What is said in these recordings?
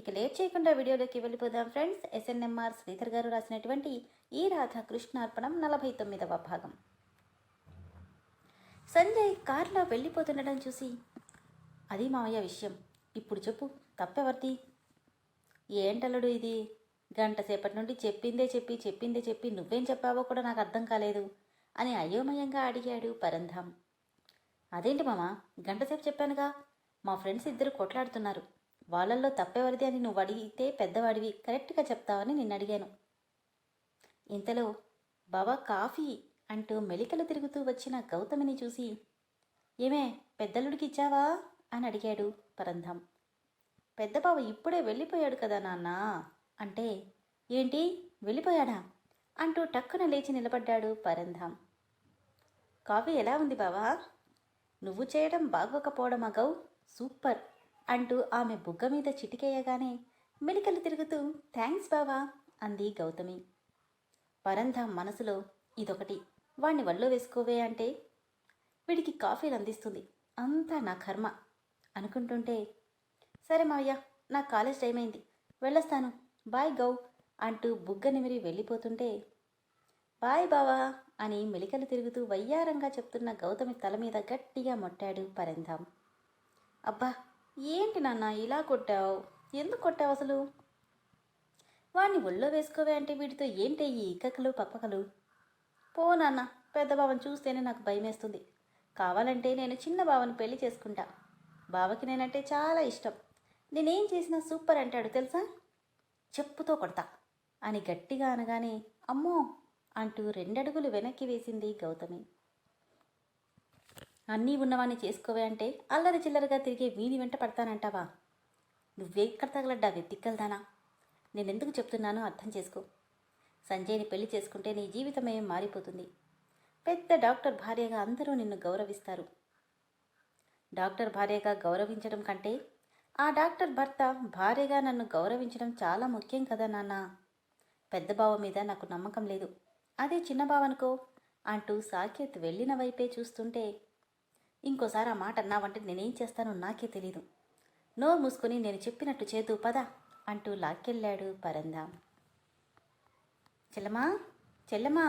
ఇక లేట్ చేయకుండా వీడియోలోకి వెళ్ళిపోదాం ఫ్రెండ్స్. ఎస్ఎన్ఎంఆర్ శ్రీధర్ గారు రాసినటువంటి ఈ రాధ కృష్ణార్పణం నలభై తొమ్మిదవ భాగం. సంజయ్ కారులో వెళ్ళిపోతుండడం చూసి అది మావయ్య విషయం. ఇప్పుడు చెప్పు తప్పెవర్తి? ఏంటల్లుడు ఇది? గంట సేపటి నుండి చెప్పిందే చెప్పి చెప్పిందే చెప్పి నువ్వేం చెప్పావో కూడా నాకు అర్థం కాలేదు అని అయోమయంగా అడిగాడు పరంధాం అదేంటి మామ? గంటసేపు చెప్పానుగా? మా ఫ్రెండ్స్ ఇద్దరు కొట్లాడుతున్నారు. వాళ్ళల్లో తప్పెవరిది అని నువ్వు అడిగితే పెద్దవాడివి. కరెక్ట్గా చెప్తావని నిన్ను అడిగాను. ఇంతలో బాబా కాఫీ అంటూ మెలికలు తిరుగుతూ వచ్చిన గౌతమిని చూసి ఏమే పెద్దలుడికి ఇచ్చావా? అని అడిగాడు పరంధాం. పెద్ద బావ ఇప్పుడే వెళ్ళిపోయాడు కదా నాన్న. అంటే ఏంటి? వెళ్ళిపోయాడా? అంటూ టక్కున లేచి నిలబడ్డాడు పరంధాం. కాఫీ ఎలా ఉంది బావా? నువ్వు చేయడం బాగోకపోవడం అగౌ సూపర్! అంటూ ఆమె బుగ్గ మీద చిటికేయగానే మెలికలు తిరుగుతూ థ్యాంక్స్ బావా అంది గౌతమి. పరంధాం మనసులో ఇదొకటి వాణ్ణి వల్లో వేసుకోవే అంటే వీడికి కాఫీలు అందిస్తుంది అంతా నా కర్మ అనుకుంటుంటే సరే మావయ్య నా కాలేజ్ టైం అయింది వెళ్ళొస్తాను బాయ్ గౌ అంటూ బుగ్గ నిమిరి వెళ్ళిపోతుంటే బాయ్ బావా అని మెలికలు తిరుగుతూ వయ్యారంగా చెప్తున్న గౌతమి తల మీద గట్టిగా మొట్టాడు పరంధాం అబ్బా ఏంటి నాన్న ఇలా కొట్టావు? ఎందుకు కొట్టావు అసలు? వాణ్ణి ఒళ్ళో వేసుకోవే అంటే వీటితో ఏంటి ఈ ఇక్కకలు పప్పకలు? పో నాన్న పెద్ద బావని చూస్తేనే నాకు భయమేస్తుంది. కావాలంటే నేను చిన్న బావని పెళ్ళి చేసుకుంటా. బావకి నేనంటే చాలా ఇష్టం. నేనేం చేసినా సూపర్ అంటాడు తెలుసా? చెప్పుతో కొడతా. అని గట్టిగా అనగానే అమ్మో అంటూ రెండడుగులు వెనక్కి వేసింది గౌతమి. అన్నీ ఉన్నవాణ్ణి చేసుకోవే అంటే అల్లరి చిల్లరగా తిరిగే వీని వెంట పడతానంటావా? నువ్వెక్కడ తగలడ్డా వెతిక్కల్దానా నేనెందుకు చెప్తున్నానో అర్థం చేసుకో. సంజయ్ని పెళ్ళి చేసుకుంటే నీ జీవితమే మారిపోతుంది. పెద్ద డాక్టర్ భార్యగా అందరూ నిన్ను గౌరవిస్తారు. డాక్టర్ భార్యగా గౌరవించడం కంటే ఆ డాక్టర్ భర్త భార్యగా నన్ను గౌరవించడం చాలా ముఖ్యం కదా నాన్న. పెద్ద బావ మీద నాకు నమ్మకం లేదు. అదే చిన్న బావనుకో అంటూ సాకేత్ వెళ్ళిన వైపే చూస్తుంటే ఇంకోసారి ఆ మాట అన్నావంటే నేనేం చేస్తానో నాకే తెలీదు. నోరు మూసుకొని నేను చెప్పినట్టు చేతు పద అంటూ లాక్కెళ్ళాడు పరంధాం చెల్లమా చెల్లమా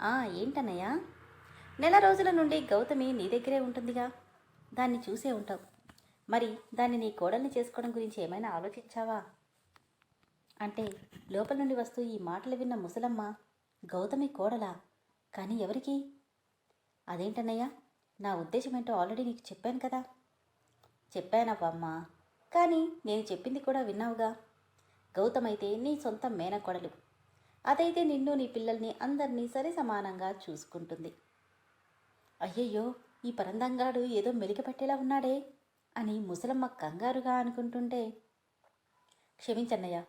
ఆ ఏంటన్నయ్యా? నెల రోజుల నుండి గౌతమి నీ దగ్గరే ఉంటుందిగా. దాన్ని చూసే ఉంటావు. మరి దాన్ని నీ కోడల్ని చేసుకోవడం గురించి ఏమైనా ఆలోచించావా? అంటే లోపల నుండి వస్తూ ఈ మాటలు విన్న ముసలమ్మ గౌతమి కోడలా కానీ ఎవరికి? అదేంటన్నయ్యా? నా ఉద్దేశం ఏంటో ఆల్రెడీ నీకు చెప్పాను కదా. చెప్పానవ్వమ్మా. కానీ నేను చెప్పింది కూడా విన్నావుగా. గౌతమ్ అయితే నీ సొంత మేనకొడలు. అదైతే నిన్ను నీ పిల్లల్ని అందరినీ సరి సమానంగా చూసుకుంటుంది. అయ్యయ్యో ఈ పరందంగాడు ఏదో మెలికపెట్టేలా ఉన్నాడే అని ముసలమ్మ కంగారుగా అనుకుంటుంటే. క్షమించన్నయ్య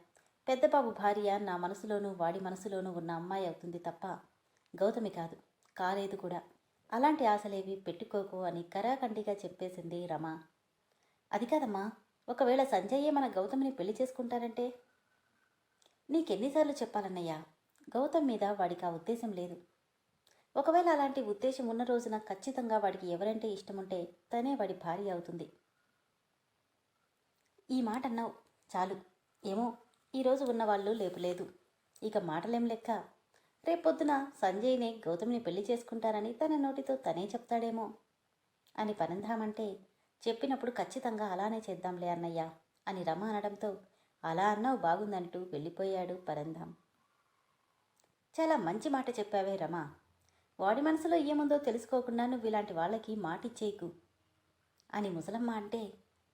పెద్దబాబు భార్య నా మనసులోనూ వాడి మనసులోనూ ఉన్న అమ్మాయి అవుతుంది తప్ప గౌతమి కాదు కాలేదు కూడా. అలాంటి ఆశలేవి పెట్టుకోకు అని కరాఖండిగా చెప్పేసింది రమ. అది కాదమ్మా ఒకవేళ సంజయ్యే మన గౌతమిని పెళ్ళి చేసుకుంటారంటే? నీకెన్నిసార్లు చెప్పాలన్నయ్యా గౌతమ్ మీద వాడికి ఆ ఉద్దేశం లేదు. ఒకవేళ అలాంటి ఉద్దేశం ఉన్న రోజున ఖచ్చితంగా వాడికి ఎవరంటే ఇష్టముంటే తనే వాడి భార్య అవుతుంది. ఈ మాట అన్నావు చాలు. ఏమో ఈరోజు ఉన్నవాళ్ళు లేపులేదు. ఇక మాటలేం లెక్క? రేపొద్దున సంజయ్నే గౌతమిని పెళ్ళి చేసుకుంటారని తన నోటితో తనే చెప్తాడేమో అని పనందామంటే చెప్పినప్పుడు ఖచ్చితంగా అలానే చేద్దాంలే అన్నయ్య అని రమ అనడంతో అలా అన్నావు బాగుందంటూ వెళ్ళిపోయాడు పరంధాం చాలా మంచి మాట చెప్పావే రమ. వాడి మనసులో ఏముందో తెలుసుకోకుండా నువ్వు ఇలాంటి వాళ్ళకి మాటిచ్చేయకు అని ముసలమ్మ అంటే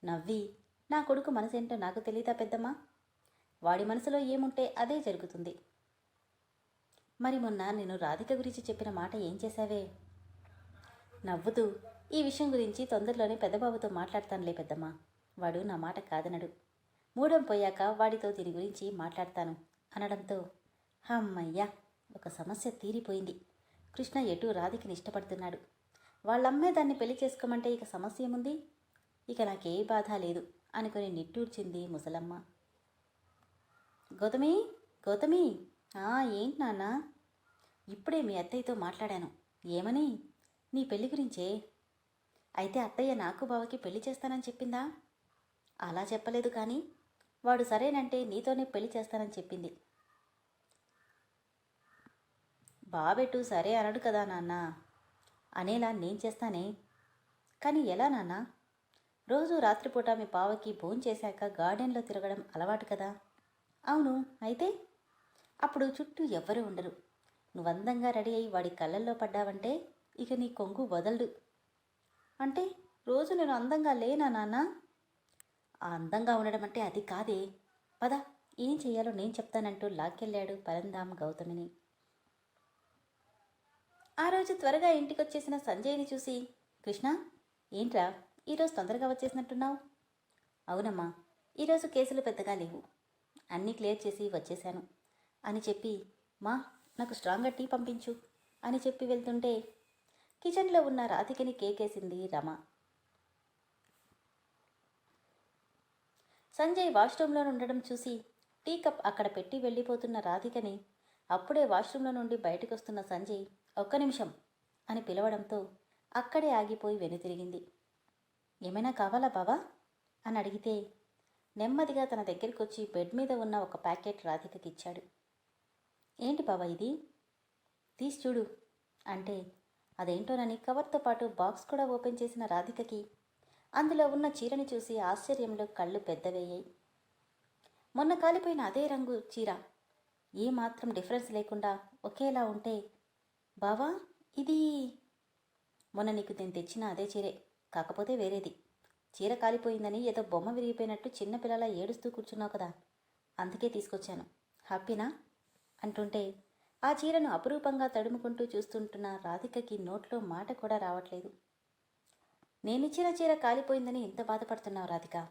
నవ్వి నా కొడుకు మనసేంటో నాకు తెలీదా పెద్దమ్మా? వాడి మనసులో ఏముంటే అదే జరుగుతుంది. మరి మొన్న నేను రాధిక గురించి చెప్పిన మాట ఏం చేశావే? నవ్వుతూ ఈ విషయం గురించి తొందరలోనే పెద్దబాబుతో మాట్లాడతానులే పెద్దమ్మ. వాడు నా మాట కాదనడు. మూడం పోయాక వాడితో దీని గురించి మాట్లాడతాను అనడంతో హమ్మయ్యా ఒక సమస్య తీరిపోయింది. కృష్ణ ఎటు రాధికని ఇష్టపడుతున్నాడు. వాళ్ళమ్మే దాన్ని పెళ్ళి చేసుకోమంటే ఇక సమస్య ఏముంది? ఇక నాకే బాధ లేదు అనుకుని నిట్టూర్చింది ముసలమ్మ. గౌతమి గౌతమి! ఏంటి నాన్న? ఇప్పుడే మీ అత్తయ్యతో మాట్లాడాను. ఏమని? నీ పెళ్ళి గురించే? అయితే అత్తయ్య నాకు బావకి పెళ్ళి చేస్తానని చెప్పిందా? అలా చెప్పలేదు కానీ వాడు సరేనంటే నీతోనే పెళ్ళి చేస్తానని చెప్పింది. బాబెట్టు సరే అనడు కదా నాన్న. అనేలా నేను చేస్తానే. కానీ ఎలా నాన్న? రోజు రాత్రిపూట మీ పావకి భోంచేశాక గార్డెన్లో తిరగడం అలవాటు కదా. అవును అయితే? అప్పుడు చుట్టూ ఎవ్వరూ ఉండరు. నువ్వు అందంగా రెడీ అయి వాడి కళ్ళల్లో పడ్డావంటే ఇక నీ కొంగు వదలడు. అంటే రోజు నేను అందంగా లేనా నాన్న? ఆ అందంగా ఉండడం అంటే అది కాదే. పద ఏం చేయాలో నేను చెప్తానంటూ లాక్కెళ్ళాడు పరంధామ్ గౌతమిని. ఆ రోజు త్వరగా ఇంటికొచ్చేసిన సంజయ్ని చూసి కృష్ణ ఏంట్రా? ఈరోజు తొందరగా వచ్చేసినట్టున్నావు? అవునమ్మా ఈరోజు కేసులు పెద్దగా లేవు. అన్నీ క్లియర్ చేసి వచ్చేశాను. అని చెప్పి మా నాకు స్ట్రాంగ్గా టీ పంపించు అని చెప్పి వెళ్తుంటే కిచెన్లో ఉన్న రాధికని కేకేసింది రమ. సంజయ్ వాష్రూమ్లో ఉండడం చూసి టీ కప్ అక్కడ పెట్టి వెళ్ళిపోతున్న రాధికని అప్పుడే వాష్రూమ్లో నుండి బయటకు వస్తున్న సంజయ్ ఒక్క నిమిషం అని పిలవడంతో అక్కడే ఆగిపోయి వెనుతిరిగింది ఏమైనా కావాలా బావా? అని అడిగితే నెమ్మదిగా తన దగ్గరికి వచ్చి బెడ్ మీద ఉన్న ఒక ప్యాకెట్ రాధికకి ఇచ్చాడు ఏంటి బావ ఇది? తీసి చూడు. అంటే అదేంటోనని కవర్తో పాటు బాక్స్ కూడా ఓపెన్ చేసిన రాధికకి. అందులో ఉన్న చీరని చూసి ఆశ్చర్యంలో కళ్ళు పెద్దవయ్యాయి. మొన్న కాలిపోయిన అదే రంగు చీర. ఏ మాత్రం డిఫరెన్స్ లేకుండా ఒకేలా ఉంటే బావా ఇది మొన్న నీకు నేను తెచ్చిన అదే చీరే కాకపోతే వేరేది. చీర కాలిపోయిందని ఏదో బొమ్మ విరిగిపోయినట్టు చిన్నపిల్లల ఏడుస్తూ కూర్చున్నావు కదా. అందుకే తీసుకొచ్చాను. హ్యాపీనా? అంటుంటే ఆ చీరను అపురూపంగా తడుముకుంటూ చూస్తుంటున్న రాధికకి నోట్లో మాట కూడా రావట్లేదు. నేనిచ్చిన చీర కాలిపోయిందని ఇంత బాధపడుతున్నావు రాధిక.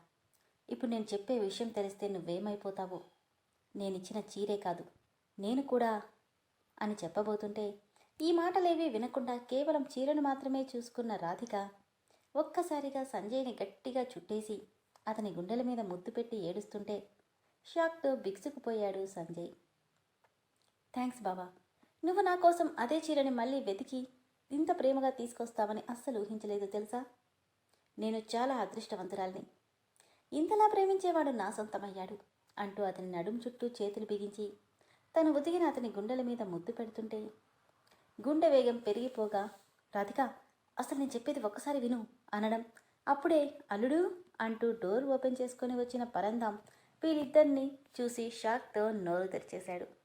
ఇప్పుడు నేను చెప్పే విషయం తెలిస్తే నువ్వేమైపోతావో? నేనిచ్చిన చీరే కాదు. నేను కూడా అని చెప్పబోతుంటే ఈ మాటలేవి వినకుండా కేవలం చీరను మాత్రమే చూసుకున్న రాధిక ఒక్కసారిగా సంజయ్ని గట్టిగా చుట్టేసి అతని గుండెల మీద ముద్దు పెట్టి ఏడుస్తుంటే షాక్తో బిగుసుకుపోయాడు సంజయ్. థ్యాంక్స్ బావా. నువ్వు నా కోసం అదే చీరని మళ్ళీ వెతికి ఇంత ప్రేమగా తీసుకొస్తావని అస్సలు ఊహించలేదు తెలుసా? నేను చాలా అదృష్టవంతురాల్ని. ఇంతలా ప్రేమించేవాడు నా సొంతమయ్యాడు అంటూ అతని నడుం చుట్టూ చేతులు బిగించి తను ఉతికిన అతని గుండెల మీద ముద్దు పెడుతుంటే గుండె వేగం పెరిగిపోగా రాధిక అసలు నేను చెప్పేది ఒక్కసారి విను అనడం. అప్పుడే అల్లుడు అంటూ డోర్ ఓపెన్ చేసుకొని వచ్చిన పరంధాం వీళ్ళిద్దరినీ చూసి షాక్తో నోరు తెరిచేశాడు.